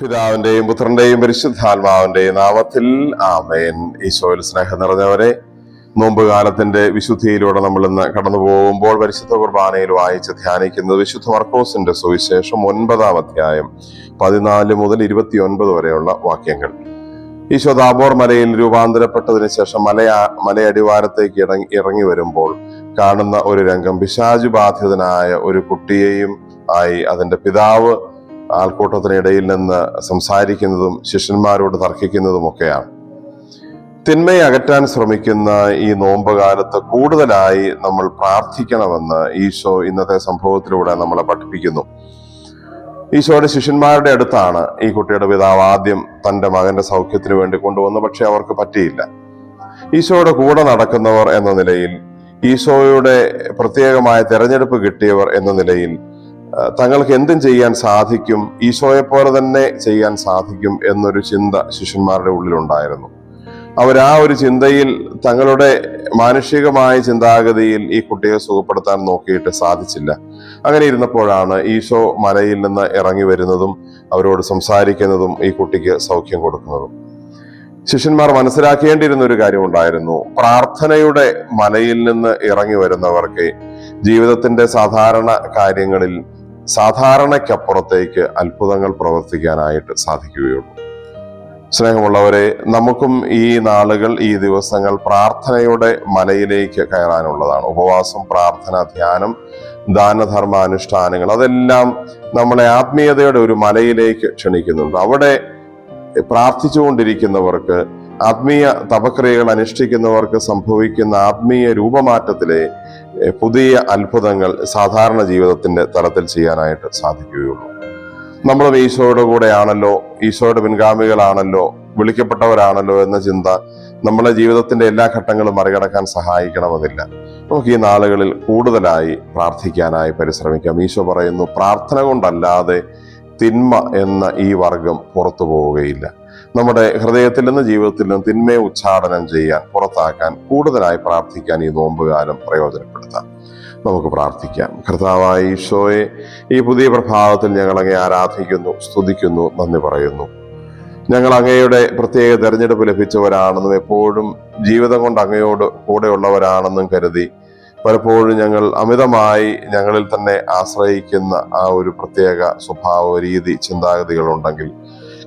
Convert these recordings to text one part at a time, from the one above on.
പിതാവിന്റെയും പുത്രന്റെയും പരിശുദ്ധാത്മാവിന്റെയും നാമത്തിൽ ആമേൻ. ഈശോയിൽ സ്നേഹം നിറഞ്ഞവരെ നോമ്പ് കാലത്തിന്റെ വിശുദ്ധിയിലൂടെ നമ്മൾ ഇന്ന് കടന്നു പോകുമ്പോൾ പരിശുദ്ധ കുർബാനയിൽ വായിച്ച് ധ്യാനിക്കുന്നത് വിശുദ്ധ മർക്കോസിന്റെ സുവിശേഷം ഒൻപതാം അധ്യായം പതിനാല് മുതൽ ഇരുപത്തിയൊൻപത് വരെയുള്ള വാക്യങ്ങൾ. ഈശോ താബോർ മലയിൽ രൂപാന്തരപ്പെട്ടതിന് ശേഷം മലയാ മലയടിവാരത്തേക്ക് ഇറങ്ങി ഇറങ്ങി വരുമ്പോൾ കാണുന്ന ഒരു രംഗം പിശാചു ബാധിതനായ ഒരു കുട്ടിയെയും ആയി അതിന്റെ പിതാവ് ആൾക്കൂട്ടത്തിനിടയിൽ നിന്ന് സംസാരിക്കുന്നതും ശിഷ്യന്മാരോട് തർക്കിക്കുന്നതുമൊക്കെയാണ്. തിന്മയെ അകറ്റാൻ ശ്രമിക്കുന്ന ഈ നോമ്പ് കാലത്ത് കൂടുതലായി നമ്മൾ പ്രാർത്ഥിക്കണമെന്ന് ഈശോ ഇന്നത്തെ സംഭവത്തിലൂടെ നമ്മളെ പഠിപ്പിക്കുന്നു. ഈശോയുടെ ശിഷ്യന്മാരുടെ അടുത്താണ് ഈ കുട്ടിയുടെ പിതാവ് ആദ്യം തന്റെ മകന്റെ സൗഖ്യത്തിന് വേണ്ടി കൊണ്ടുവന്നു പക്ഷെ അവർക്ക് പറ്റിയില്ല. ഈശോയുടെ കൂടെ നടക്കുന്നവർ എന്ന നിലയിൽ ഈശോയുടെ പ്രത്യേകമായ തെരഞ്ഞെടുപ്പ് കിട്ടിയവർ എന്ന നിലയിൽ തങ്ങൾക്ക് എന്തും ചെയ്യാൻ സാധിക്കും ഈശോയെ പോലെ തന്നെ ചെയ്യാൻ സാധിക്കും എന്നൊരു ചിന്ത ശിഷ്യന്മാരുടെ ഉള്ളിലുണ്ടായിരുന്നു. അവരാ ഒരു ചിന്തയിൽ തങ്ങളുടെ മാനുഷികമായ ചിന്താഗതിയിൽ ഈ കുട്ടിയെ സുഖപ്പെടുത്താൻ നോക്കിയിട്ട് സാധിച്ചില്ല. അങ്ങനെ ഇരുന്നപ്പോഴാണ് ഈശോ മലയിൽ നിന്ന് ഇറങ്ങി വരുന്നതും അവരോട് സംസാരിക്കുന്നതും ഈ കുട്ടിക്ക് സൗഖ്യം കൊടുക്കുന്നതും. ശിഷ്യന്മാർ മനസ്സിലാക്കേണ്ടിയിരുന്ന ഒരു കാര്യം ഉണ്ടായിരുന്നു പ്രാർത്ഥനയുടെ മലയിൽ നിന്ന് ഇറങ്ങി വരുന്നവർക്ക് ജീവിതത്തിന്റെ സാധാരണ കാര്യങ്ങളിൽ സാധാരണയ്ക്കപ്പുറത്തേക്ക് അത്ഭുതങ്ങൾ പ്രവർത്തിക്കാനായിട്ട് സാധിക്കുകയുള്ളൂ. സ്നേഹമുള്ളവരെ നമുക്കും ഈ നാളുകൾ ഈ ദിവസങ്ങൾ പ്രാർത്ഥനയുടെ മലയിലേക്ക് കയറാനുള്ളതാണ്. ഉപവാസം പ്രാർത്ഥന ധ്യാനം ദാനധർമ്മ അനുഷ്ഠാനങ്ങൾ അതെല്ലാം നമ്മളെ ആത്മീയതയുടെ ഒരു മലയിലേക്ക് ക്ഷണിക്കുന്നുണ്ട്. അവിടെ പ്രാർത്ഥിച്ചുകൊണ്ടിരിക്കുന്നവർക്ക് ആത്മീയ തപക്രിയകൾ അനുഷ്ഠിക്കുന്നവർക്ക് സംഭവിക്കുന്ന ആത്മീയ രൂപമാറ്റത്തിലെ പുതിയ അത്ഭുതങ്ങൾ സാധാരണ ജീവിതത്തിന്റെ തലത്തിൽ ചെയ്യാനായിട്ട് സാധിക്കുകയുള്ളൂ. നമ്മളും ഈശോയുടെ കൂടെയാണല്ലോ ഈശോയുടെ പിൻഗാമികളാണല്ലോ വിളിക്കപ്പെട്ടവരാണല്ലോ എന്ന ചിന്ത നമ്മളെ ജീവിതത്തിന്റെ എല്ലാ ഘട്ടങ്ങളും മറികടക്കാൻ സഹായിക്കണമെന്നില്ല. നമുക്ക് ഈ നാളുകളിൽ കൂടുതലായി പ്രാർത്ഥിക്കാനായി പരിശ്രമിക്കാം. ഈശോ പറയുന്നു പ്രാർത്ഥന കൊണ്ടല്ലാതെ തിന്മ എന്ന ഈ വർഗം പുറത്തു പോവുകയില്ല. നമ്മുടെ ഹൃദയത്തിൽ നിന്ന് ജീവിതത്തിൽ നിന്ന് തിന്മയെ ഉച്ചാടനം ചെയ്യാൻ പുറത്താക്കാൻ കൂടുതലായി പ്രാർത്ഥിക്കാൻ ഈ നോമ്പുകാലം പ്രയോജനപ്പെടുത്താം. നമുക്ക് പ്രാർത്ഥിക്കാം. കർത്താവായ ഈശോയെ ഈ പുതിയ പ്രഭാവത്തിൽ ഞങ്ങൾ അങ്ങേ ആരാധിക്കുന്നു സ്തുതിക്കുന്നു നന്ദി പറയുന്നു. ഞങ്ങൾ അങ്ങയുടെ പ്രത്യേക തെരഞ്ഞെടുപ്പ് ലഭിച്ചവരാണെന്നും എപ്പോഴും ജീവിതം കൊണ്ട് അങ്ങയോട് കൂടെയുള്ളവരാണെന്നും കരുതി പലപ്പോഴും ഞങ്ങൾ അമിതമായി ഞങ്ങളിൽ തന്നെ ആശ്രയിക്കുന്ന ആ ഒരു പ്രത്യേക സ്വഭാവ രീതി ചിന്താഗതികളുണ്ടെങ്കിൽ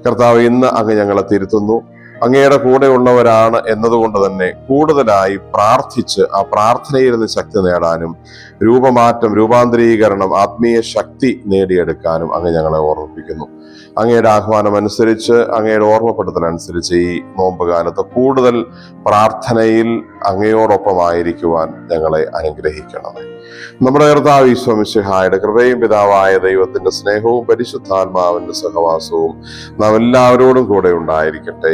കർത്താവ് ഇന്ന് അങ്ങ് ഞങ്ങളെ തിരുത്തുന്നു. അങ്ങയുടെ കൂടെയുള്ളവരാണ് എന്നതുകൊണ്ട് തന്നെ കൂടുതലായി പ്രാർത്ഥിച്ച് ആ പ്രാർത്ഥനയിൽ നിന്ന് ശക്തി നേടാനും രൂപമാറ്റം രൂപാന്തരീകരണം ആത്മീയ ശക്തി നേടിയെടുക്കാനും അങ്ങ് ഞങ്ങളെ ഓർമ്മിപ്പിക്കുന്നു. അങ്ങയുടെ ആഹ്വാനം അനുസരിച്ച് അങ്ങയുടെ ഓർമ്മപ്പെടുത്തൽ അനുസരിച്ച് ഈ നോമ്പ് കാലത്ത് കൂടുതൽ പ്രാർത്ഥനയിൽ അങ്ങയോടൊപ്പമായിരിക്കുവാൻ ഞങ്ങളെ അനുഗ്രഹിക്കണമേ. നമ്മുടെ കർത്താവ് ഈശ്വമിശിഹായുടെ കൃപയും പിതാവായ ദൈവത്തിന്റെ സ്നേഹവും പരിശുദ്ധാത്മാവിന്റെ സഹവാസവും നാം എല്ലാവരോടും കൂടെ ഉണ്ടായിരിക്കട്ടെ.